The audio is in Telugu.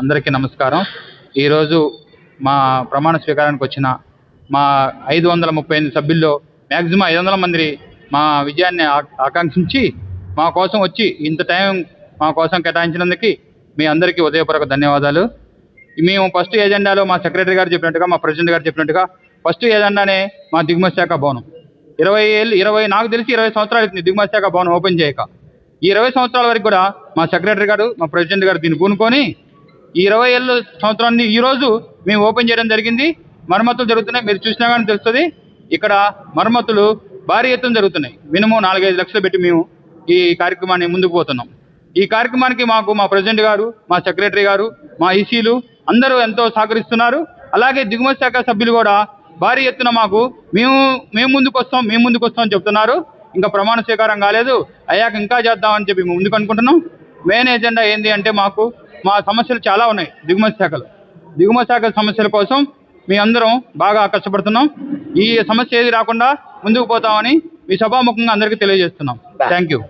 అందరికీ నమస్కారం. ఈరోజు మా ప్రమాణ స్వీకారానికి వచ్చిన మా ఐదు వందల ముప్పై ఎనిమిది సభ్యుల్లో మ్యాక్సిమం ఐదు వందల మంది మా విజయాన్ని ఆకాంక్షించి మా కోసం వచ్చి ఇంత టైం మా కోసం కేటాయించినందుకు మీ అందరికీ ఉదయపూర్వక ధన్యవాదాలు. మేము ఫస్ట్ ఏజెండాలో మా సెక్రటరీ గారు చెప్పినట్టుగా మా ప్రెసిడెంట్ గారు చెప్పినట్టుగా ఫస్ట్ ఏజెండానే మా దిగుమతి శాఖ భవనం. ఇరవై ఏళ్ళు ఇరవై నాకు తెలిసి ఇరవై సంవత్సరాలు అవుతుంది దిగుమతి శాఖ భవనం ఓపెన్ చేయక. ఈ ఇరవై సంవత్సరాల వరకు కూడా మా సెక్రటరీ గారు మా ప్రెసిడెంట్ గారు దీన్ని పూనుకొని ఈ ఇరవై ఏళ్ళ సంవత్సరాన్ని ఈ రోజు మేము ఓపెన్ చేయడం జరిగింది. మరమ్మతులు జరుగుతున్నాయి. మీరు చూసినా కానీ తెలుస్తుంది. ఇక్కడ మరమ్మతులు భారీ ఎత్తున జరుగుతున్నాయి. మినిమం నాలుగైదు లక్షలు పెట్టి మేము ఈ కార్యక్రమాన్ని ముందుకు పోతున్నాం. ఈ కార్యక్రమానికి మాకు మా ప్రెసిడెంట్ గారు మా సెక్రటరీ గారు మా ఈసీలు అందరూ ఎంతో సహకరిస్తున్నారు. అలాగే దిగుమతి శాఖ సభ్యులు కూడా భారీ ఎత్తున మాకు మేము మేము ముందుకు వస్తాం మేము ముందుకు వస్తాం అని చెప్తున్నారు. ఇంకా ప్రమాణ స్వీకారం కాలేదు. అయ్యాక ఇంకా చేద్దామని చెప్పి మేము ముందుకు అనుకుంటున్నాం. మెయిన్ ఎజెండా ఏంటి అంటే మాకు మా సమస్యలు చాలా ఉన్నాయి దిగుమతి శాఖలో. దిగుమతి శాఖ సమస్యల కోసం మీ అందరం బాగా కష్టపడుతున్నాం ఈ సమస్య ఏది రాకుండా ముందుకు పోతామని మీ సభాముఖంగా అందరికీ తెలియజేస్తున్నాం. Thank you